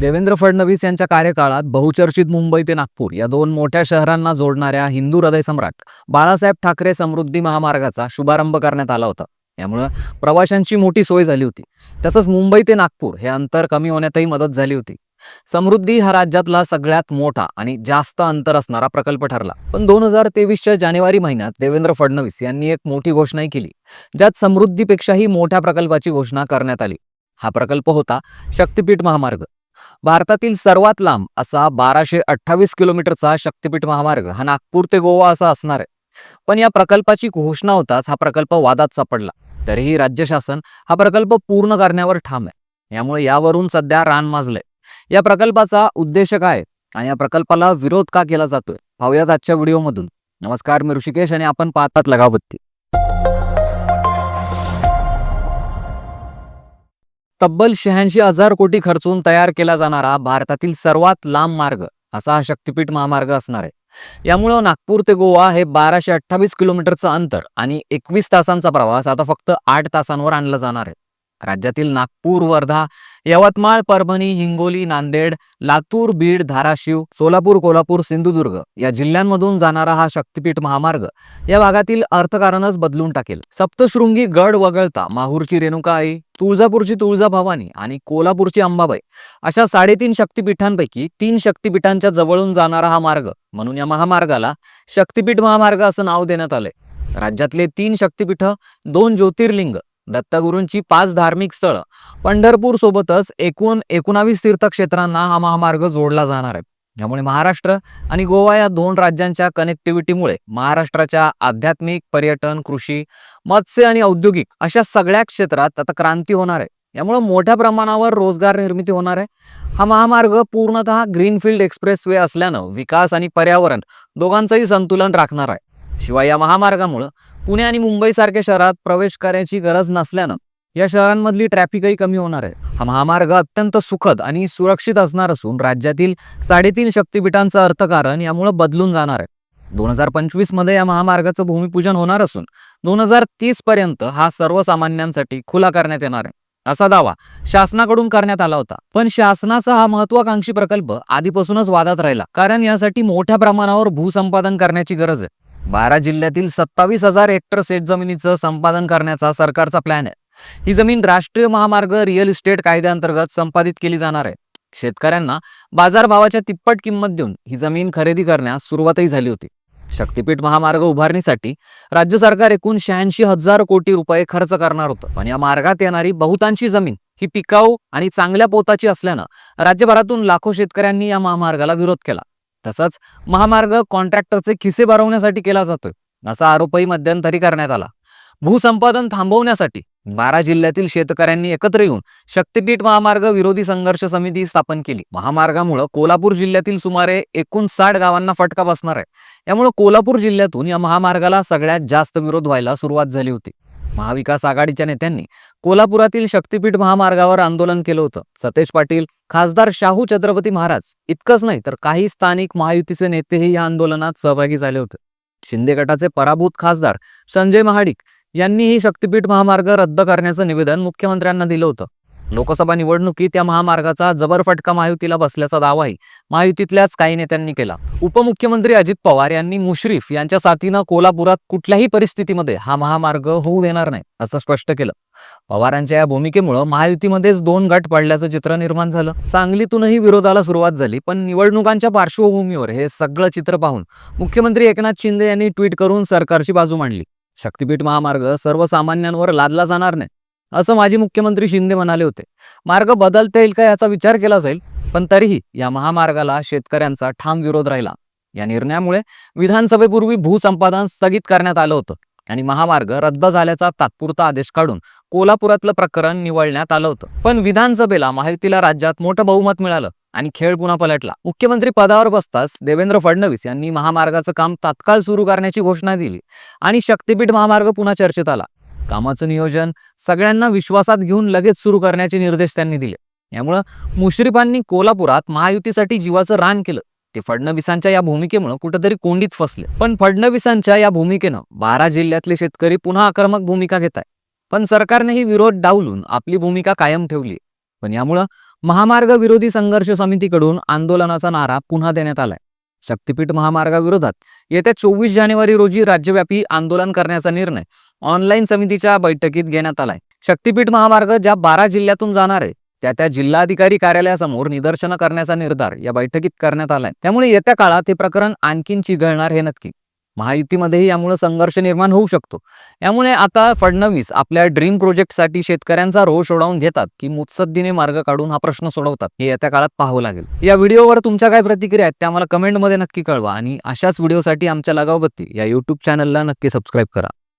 देवेंद्र फडणवीस यांच्या कार्यकाळात बहुचर्चित मुंबई ते नागपूर या दोन मोठ्या शहरांना जोडणाऱ्या हिंदू हृदय सम्राट बाळासाहेब ठाकरे समृद्धी महामार्गाचा शुभारंभ करण्यात आला होता. यामुळं प्रवाशांची मोठी सोय झाली होती. तसंच मुंबई ते नागपूर हे अंतर कमी होण्यातही मदत झाली होती. समृद्धी हा राज्यातला सगळ्यात मोठा आणि जास्त अंतर असणारा प्रकल्प ठरला. पण दोन हजार तेवीसच्या जानेवारी महिन्यात देवेंद्र फडणवीस यांनी एक मोठी घोषणाही केली ज्यात समृद्धीपेक्षाही मोठ्या प्रकल्पाची घोषणा करण्यात आली. हा प्रकल्प होता शक्तिपीठ महामार्ग. भारतातील सर्वात लांब असा बाराशे अठ्ठावीस किलोमीटरचा शक्तिपीठ महामार्ग हा नागपूर ते गोवा असा असणार आहे. पण या प्रकल्पाची घोषणा होताच हा प्रकल्प वादात सापडला. तरीही राज्य शासन हा प्रकल्प पूर्ण करण्यावर ठाम आहे. यामुळे यावरून सध्या रान माजलंय. या प्रकल्पाचा उद्देश काय? आणि या प्रकल्पाला विरोध का केला जातोय? पाहूयात आजच्या व्हिडिओमधून. नमस्कार मी ऋषिकेश आणि आपण पाहतात लगावत्ती तब्बल शहाऐंशी हजार कोटी खर्चून तयार केला जाणारा भारतातील सर्वात लांब मार्ग असा हा शक्तिपीठ महामार्ग असणार आहे. यामुळं नागपूर ते गोवा हे बाराशे अठ्ठावीस किलोमीटरचं अंतर आणि एकवीस तासांचा प्रवास आता फक्त आठ तासांवर आणला जाणार आहे. राज्यातील नागपूर वर्धा यवतमाळ परभणी हिंगोली नांदेड लातूर बीड धाराशिव सोलापूर कोल्हापूर सिंधुदुर्ग या जिल्ह्यांमधून जाणारा हा शक्तिपीठ महामार्ग या भागातील अर्थकारणच बदलून टाकेल. सप्तशृंगी गड वगळता माहूरची रेणुकाई तुळजापूरची तुळजाभवानी आणि कोल्हापूरची अंबाबाई अशा साडेतीन शक्तिपीठांपैकी तीन शक्तिपीठांच्या जवळून जाणारा हा मार्ग म्हणून या महामार्गाला शक्तिपीठ महामार्ग असं नाव देण्यात आलंय. राज्यातले तीन शक्तिपीठ दोन ज्योतिर्लिंग दत्तगुरूंची पाच धार्मिक स्थळं पंढरपूर सोबतच एकूण एकोणावीस तीर्थक्षेत्रांना हा महामार्ग जोडला जाणार आहे. त्यामुळे महाराष्ट्र आणि गोवा या दोन राज्यांच्या कनेक्टिव्हिटीमुळे महाराष्ट्राच्या आध्यात्मिक पर्यटन कृषी मत्स्य आणि औद्योगिक अशा सगळ्या क्षेत्रात आता क्रांती होणार आहे. यामुळे मोठ्या प्रमाणावर रोजगार निर्मिती होणार आहे. हा महामार्ग पूर्णतः ग्रीनफील्ड एक्सप्रेस वे असल्यानं विकास आणि पर्यावरण दोघांचंही संतुलन राखणार आहे. शिवाय या महामार्गामुळं पुणे आणि मुंबईसारख्या शहरात प्रवेश करायची गरज नसल्यानं या शहरांमधली ट्रॅफिकही कमी होणार आहे. हा महामार्ग अत्यंत सुखद आणि सुरक्षित असणार असून राज्यातील साडेतीन शक्तिपीठांचं अर्थकारण यामुळे बदलून जाणार आहे. दोन हजार पंचवीसमध्ये या महामार्गाचं भूमिपूजन होणार असून दोन हजार तीस पर्यंत हा सर्वसामान्यांसाठी खुला करण्यात येणार आहे. असा दावा शासनाकडून करण्यात आला होता. पण शासनाचा हा महत्वाकांक्षी प्रकल्प आधीपासूनच वादात राहिला. कारण यासाठी मोठ्या प्रमाणावर भूसंपादन करण्याची गरज आहे. बारा जिल्ह्यातील सत्तावीस हजार हेक्टर शेत जमिनीचं संपादन करण्याचा सरकारचा प्लॅन आहे. ही जमीन राष्ट्रीय महामार्ग रिअल इस्टेट कायद्याअंतर्गत संपादित केली जाणार आहे. शेतकऱ्यांना बाजारभावाच्या तिप्पट किंमत देऊन ही जमीन खरेदी करण्यास सुरुवातही झाली होती. शक्तिपीठ महामार्ग उभारणीसाठी राज्य सरकार एकूण शहाऐंशी हजार कोटी रुपये खर्च करणार होतं. पण या मार्गात येणारी बहुतांशी जमीन ही पिकाऊ आणि चांगल्या पोताची असल्यानं राज्यभरातून लाखो शेतकऱ्यांनी या महामार्गाला विरोध केला. तसंच महामार्ग कॉन्ट्रॅक्टरचे खिसे भरवण्यासाठी केला जातोय असा आरोपही मध्यंतरी करण्यात आला. भूसंपादन थांबवण्यासाठी बारा जिल्ह्यातील शेतकऱ्यांनी एकत्र येऊन शक्तिपीठ महामार्ग विरोधी संघर्ष समिती स्थापन केली. महामार्गामुळे कोल्हापूर जिल्ह्यातील सुमारे एकूण साठ गावांना फटका बसणार आहे. यामुळे कोल्हापूर जिल्ह्यातून या महामार्गाला सगळ्यात जास्त विरोध व्हायला सुरुवात झाली होती. महाविकास आघाडीच्या नेत्यांनी कोल्हापुरातील शक्तिपीठ महामार्गावर आंदोलन केलं होतं. सतेज पाटील खासदार शाहू छत्रपती महाराज इतकंच नाही तर काही स्थानिक महायुतीचे नेतेही या आंदोलनात सहभागी झाले होते. शिंदे गटाचे पराभूत खासदार संजय महाडिक यांनी ही शक्तिपीठ महामार्ग रद्द करण्याचं निवेदन मुख्यमंत्र्यांना दिलं होतं. लोकसभा निवडणुकीत या महामार्गाचा जबर फटका महायुतीला बसल्याचा दावाही महायुतीतल्याच काही नेत्यांनी केला. उपमुख्यमंत्री अजित पवार यांनी मुश्रीफ यांच्या साथीनं कोल्हापुरात कुठल्याही परिस्थितीमध्ये हा महामार्ग होऊ देणार नाही असं स्पष्ट केलं. पवारांच्या या भूमिकेमुळं महायुतीमध्येच दोन गट पडल्याचं चित्र निर्माण झालं. सांगलीतूनही विरोधाला सुरुवात झाली पण निवडणुकांच्या पार्श्वभूमीवर हे सगळं चित्र पाहून मुख्यमंत्री एकनाथ शिंदे यांनी ट्विट करून सरकारची बाजू मांडली. शक्तिपीठ महामार्ग सर्वसामान्यांवर लादला जाणार नाही असं माजी मुख्यमंत्री शिंदे म्हणाले होते. मार्ग बदलता येईल का याचा विचार केला जाईल पण तरीही या महामार्गाला शेतकऱ्यांचा ठाम विरोध राहिला. या निर्णयामुळे विधानसभेपूर्वी भूसंपादन स्थगित करण्यात आलं होतं आणि महामार्ग रद्द झाल्याचा तात्पुरता आदेश काढून कोल्हापुरातलं प्रकरण निवळण्यात आलं होतं. पण विधानसभेला माहितीला राज्यात मोठं बहुमत मिळालं. आणि खेळ पुन्हा पलटला. मुख्यमंत्री पदावर बसताच देवेंद्र फडणवीस यांनी महामार्गाचं काम तात्काळ सुरू करण्याची घोषणा दिली आणि शक्तिपीठ महामार्ग पुन्हा चर्चेत आला. कामाचं नियोजन सगळ्यांना विश्वासात घेऊन लगेच सुरू करण्याचे निर्देश त्यांनी दिले. यामुळं मुश्रीफांनी कोल्हापुरात महायुतीसाठी जीवाचं रान केलं. ते फडणवीसांच्या या भूमिकेमुळे कुठेतरी कोंडीत फसले. पण फडणवीसांच्या या भूमिकेनं बारा जिल्ह्यातले शेतकरी पुन्हा आक्रमक भूमिका घेत आहे पण सरकारने ही विरोध डावलून आपली भूमिका कायम ठेवली. पण यामुळं महामार्ग विरोधी संघर्ष समितीकडून आंदोलनाचा नारा पुन्हा देण्यात आलाय. शक्तीपीठ महामार्गाविरोधात येत्या चोवीस जानेवारी रोजी राज्यव्यापी आंदोलन करण्याचा निर्णय ऑनलाईन समितीच्या बैठकीत घेण्यात आलाय. शक्तीपीठ महामार्ग ज्या बारा जिल्ह्यातून जाणार आहे त्या त्या जिल्हाधिकारी कार्यालयासमोर निदर्शनं करण्याचा निर्धार या बैठकीत करण्यात आलाय. त्यामुळे येत्या काळात हे प्रकरण आणखीन चिघळणार हे नक्की. महायुतीमध्येही यामुळे संघर्ष निर्माण होऊ शकतो. यामुळे आता फडणवीस आपल्या ड्रीम प्रोजेक्टसाठी शेतकऱ्यांचा रोष ओढावून घेतात की मुत्सद्दीने मार्ग काढून हा प्रश्न सोडवतात हे येत्या काळात पाहावं लागेल. या व्हिडिओवर तुमच्या काय प्रतिक्रिया आहेत त्या आम्हाला कमेंटमध्ये नक्की कळवा आणि अशाच व्हिडिओसाठी आमच्या लगावबत्ती या युट्यूब चॅनलला नक्की सबस्क्राईब करा.